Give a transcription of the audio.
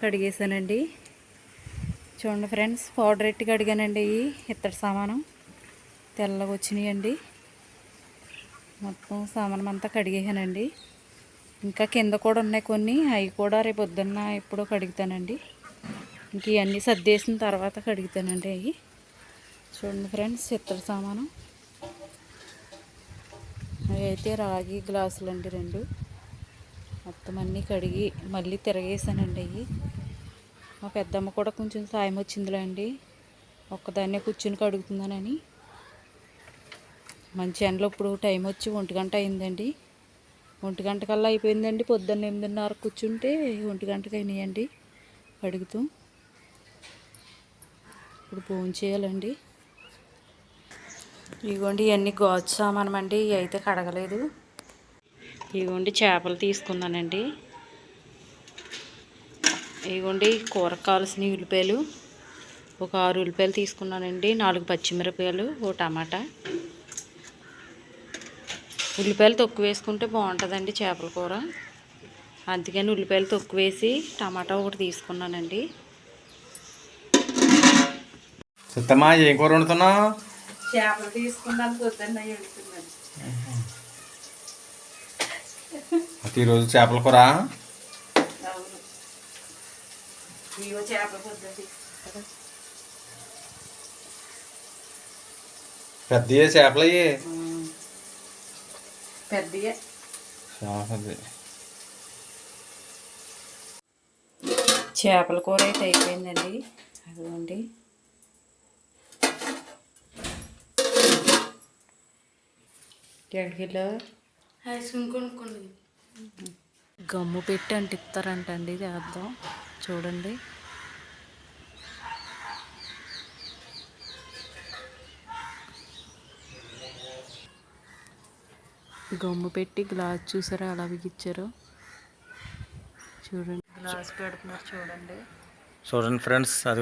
కడిగేసానండి చూడండి friends powder ఎట్టి కడిగానండి ఈ ఇత్తడి సామానం. తెల్లగా వచ్చినాయండి. మొత్తం సామానం అంతా కడిగేసానండి ఇంకా కింద కూడా ఉన్నాయి కొన్ని. అవి కూడా రేపు పొద్దున్న ఎప్పుడో కడుగుతానండి. ఇంక ఇవన్నీ సర్దేసిన తర్వాత కడుగుతానండి అవి. చూడండి ఫ్రెండ్స్ ఇత్తడి సామానం. అవి అయితే రాగి గ్లాసులు అండి రెండు. మొత్తం అన్నీ కడిగి మళ్ళీ తిరగేసానండి అవి. మా పెద్దమ్మ కూడా కొంచెం సాయం వచ్చిందిలే అండి. ఒక్కదాన్నే కూర్చుని కడుగుతున్నానని. మంచి ఎండలో ఇప్పుడు టైం వచ్చి ఒంటి గంట అయిందండి. ఒంటి గంట కల్లా అయిపోయిందండి. పొద్దున్న ఎనిమిదిన్నర కూర్చుంటే ఒంటి గంటకి అయినాయండి కడుగుతూ. ఇప్పుడు ఫోన్ చేయాలండి. ఇదిగోండి ఇవన్నీ గాజు సామానం అండి ఇవి అయితే కడగలేదు. ఇదిగోండి చేపలు తీసుకున్నానండి. ఇదిగోండి కూరకు కావాల్సిన ఉల్లిపాయలు ఒక ఆరు ఉల్లిపాయలు తీసుకున్నానండి నాలుగు పచ్చిమిరపకాయలు ఓ టమాటా. ఉల్లిపాయలు తక్కువ వేసుకుంటే బాగుంటుందండి చేపల కూర. అందుకని ఉల్లిపాయలు తక్కువ వేసి టమాటా ఒకటి తీసుకున్నానండి. సత్తమ్మా ఏం కూర వండుతున్నావు? చేపలు తీసుకున్నాను అయితే ఈరోజు చేపల కూర? పెద్ద చేపలు అయ్యి ఉమ్. పెద్దయే. చేపల కూర అయితే అయిపోయిందండి. అదిగోండి. ఎక్కడికి ఐస్ క్రీమ్ కొనుక్కోండి. గమ్ము పెట్టి అంటిస్తారంటండి చేద్దాం. చూడండి. గమ్ము పెట్టి గ్లాస్ చూసారా అలా బిగించారు చూడండి. గ్లాస్ పెడుతున్నారు చూడండి. చూడండి ఫ్రెండ్స్ అది